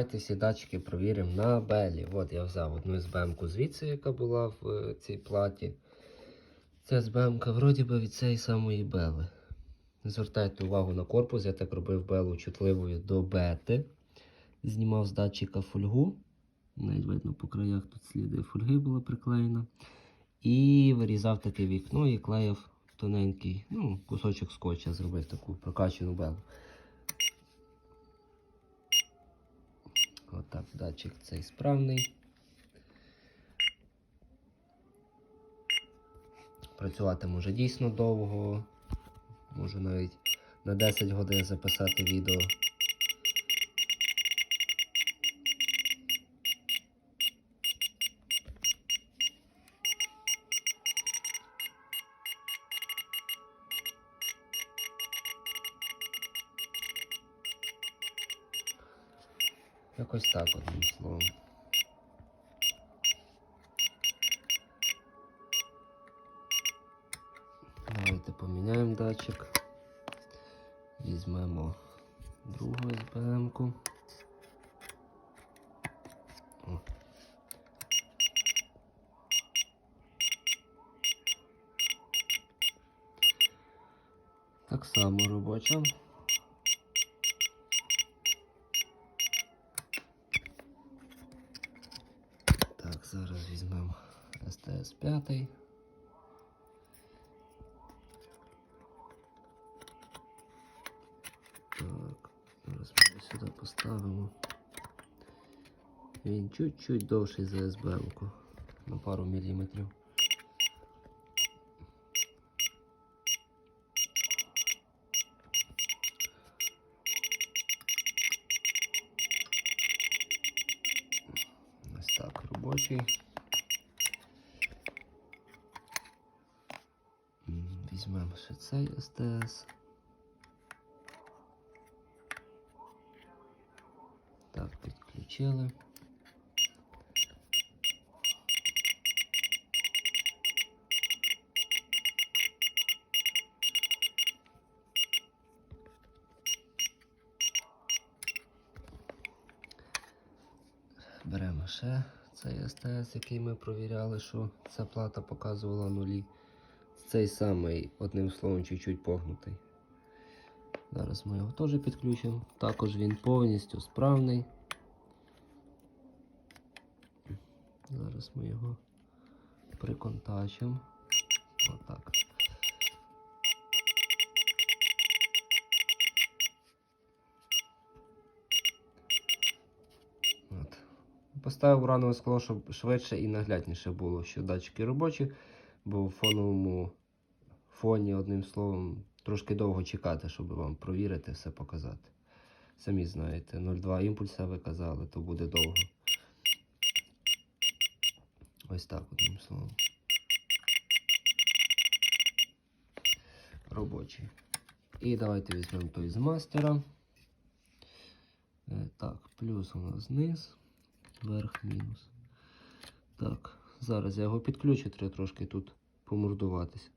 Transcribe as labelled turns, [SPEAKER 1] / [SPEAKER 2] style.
[SPEAKER 1] Давайте всі датчики провіримо на белі. От я взяв одну СБМ-ку звідси, яка була в е, цій платі. Ця СБМ-ка вроді би від цієї самої бели. Звертайте увагу на корпус, я так робив белу чутливою до бети. Знімав з датчика фольгу. Навіть видно по краях тут сліди фольги була приклеєна. І вирізав таке вікно і клеїв тоненький ну, кусочок скотча, зробив таку прокачану белу. Отак, датчик цей справний. Працювати може дійсно довго. Можу навіть на 10 годин записати відео. Якось так одним словом. Давайте поміняємо датчик. Візьмемо другу СБМ-ку. Так само робоча. Так, зараз візьмемо СТС 5. Так, зараз ми сюди поставимо. Він чуть-чуть довший за СБМ-ку на пару міліметрів. Ось так, робочий. Візьмемо ще цей СТС. Так, підключили. Беремо ще цей СТС, який ми провіряли, що ця плата показувала нулі. Цей самий, одним словом, чуть-чуть погнутий. Зараз ми його теж підключимо. Також він повністю справний. Зараз ми його приконтачимо. Отак. От. Поставив уранове скло, щоб швидше і наглядніше було, що датчики робочі, бо в фоновому фоні, одним словом, трошки довго чекати, щоб вам провірити, все показати. Самі знаєте, 0,2 імпульса ви казали, то буде довго. Ось так, одним словом. Робочий. І давайте візьмемо той з мастера. Е, Так, плюс у нас низ, верх мінус. Так, зараз я його підключу, треба трошки тут помордуватися.